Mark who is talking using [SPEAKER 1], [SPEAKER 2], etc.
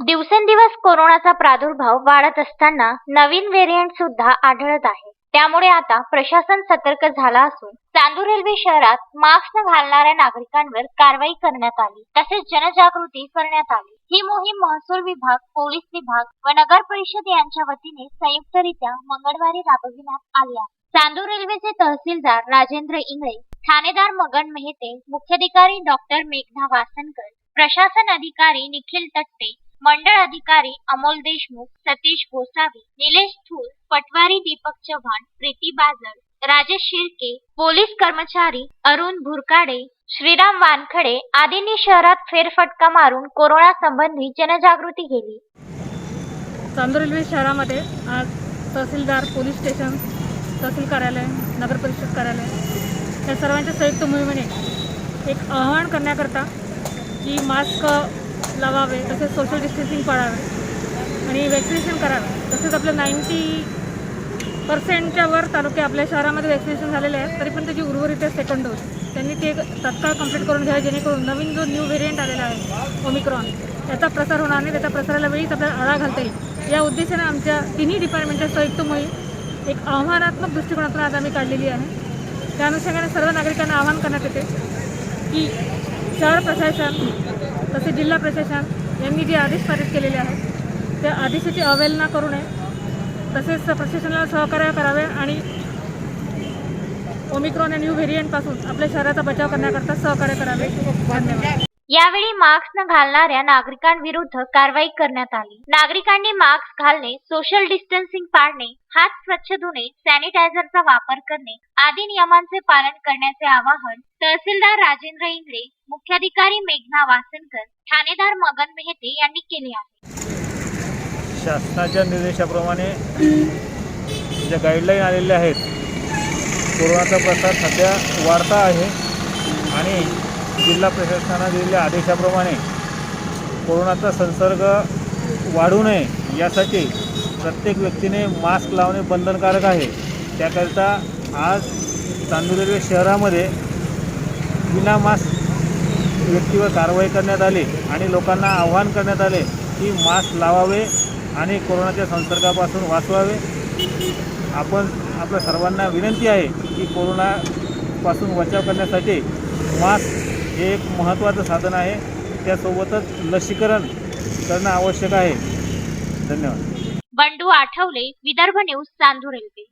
[SPEAKER 1] दिवसेंदिवस कोरोनाचा प्रादुर्भाव वाढत असताना नवीन व्हेरियंट सुद्धा आढळत आहे. त्यामुळे आता प्रशासन सतर्क झाला असून चांदूर रेल्वे शहरात मास्क न घालणाऱ्या नागरिकांवर कारवाई करण्यात आली. तसेच जनजागृती करण्यात आली. ही मोहीम महसूल विभाग पोलीस विभाग व नगर परिषद यांच्या वतीने संयुक्तरित्या मंगळवारी राबविण्यात आली आहे. चांदूर रेल्वेचे तहसीलदार राजेंद्र इंगळे ठाणेदार मगन मेहते मुख्याधिकारी डॉक्टर मेघना वासनकर प्रशासन अधिकारी निखिल तट्टे मंडळ अधिकारी अमोल देशमुख सतीश गोसावी निलेश थूल पटवारी दीपक चव्हाण प्रीती बाजळ राजेश शिर्के पोलीस कर्मचारी अरुण भुरकाडे श्रीराम वानखडे आदींनी शहरात फेरफटका मारून कोरोना संबंधी जनजागृती केली.
[SPEAKER 2] चांदूर रेल्वे शहरामध्ये आज तहसीलदार पोलीस स्टेशन तहसील कार्यालय नगर परिषद कार्यालय या सर्वांच्या संयुक्त मोहिमेने एक आवाहन करण्याकरता की मास्क लावावे तसेच सोशल डिस्टन्सिंग पाळावे आणि वॅक्सिनेशन करावे. तसेच आपलं नाईन्टी पर्सेंटच्या वर तालुके आपल्या शहरामध्ये वॅक्सिनेशन झालेले आहेत तरी पण त्याची उर्वरित आहे सेकंड डोस त्यांनी ते तत्काळ कंप्लीट करून घ्यावे जेणेकरून नवीन जो न्यू व्हेरियंट आलेला आहे ओमिक्रॉन त्याचा प्रसार होणार नाही त्याचा प्रसाराला वेळीच आपल्याला आळा घालता येईल. या उद्देशाने आमच्या तिन्ही डिपार्टमेंटच्या संयुक्त मोहीम एक आव्हानात्मक दृष्टिकोनातून आज आम्ही काढलेली आहे. त्या अनुषंगाने सर्व नागरिकांना आवाहन करण्यात येते की शहर प्रशासन तसे जिल्हा प्रशासन यांनी जे आदेश पारित केलेले आहेत त्या आदेशाची अवहेलना करू नये. तसेच प्रशासनाला सहकार्य करावे आणि ओमिक्रॉन या न्यू व्हेरियंटपासून आपल्या शहराचा बचाव करण्याकरता सहकार्य करावे. धन्यवाद.
[SPEAKER 1] यावेळी मास्क न घालणाऱ्या नागरिकांविरुद्ध कारवाई करण्यात आली. नागरिकांनी मास्क घालणे सोशल डिस्टन्सिंग पाळणे हात स्वच्छ धुणे सॅनिटायझरचा वापर करणे आदी नियमांचे पालन करण्याचे आवाहन तहसीलदार राजेंद्र इंगळे मुख्याधिकारी मेघना वासनकर ठाणेदार मगन मेहते यांनी केले आहे.
[SPEAKER 3] शासनाच्या निर्देशाप्रमाणे ज्या गाईडलाईन आलेल्या आहेत कोरोनाचा प्रसार सध्या वाढता आहे आणि जिल्हा प्रशासनानं दिलेल्या आदेशाप्रमाणे कोरोनाचा संसर्ग वाढू नये यासाठी प्रत्येक व्यक्तीने मास्क लावणे बंधनकारक आहे. त्याकरिता आज चांदूर रेल्वे शहरामध्ये विना मास्क व्यक्तीवर कारवाई करण्यात आली आणि लोकांना आव्हान करण्यात आले की मास्क लावावे आणि कोरोनाच्या संसर्गापासून वाचवावे. आपण आपल्या सर्वांना विनंती आहे की कोरोनापासून बचाव करण्यासाठी मास्क हे एक महत्त्वाचं साधन आहे. त्यासोबतच लसीकरण करणं आवश्यक आहे. धन्यवाद.
[SPEAKER 1] Bandu Athawale Vidarbha news Chandur railway.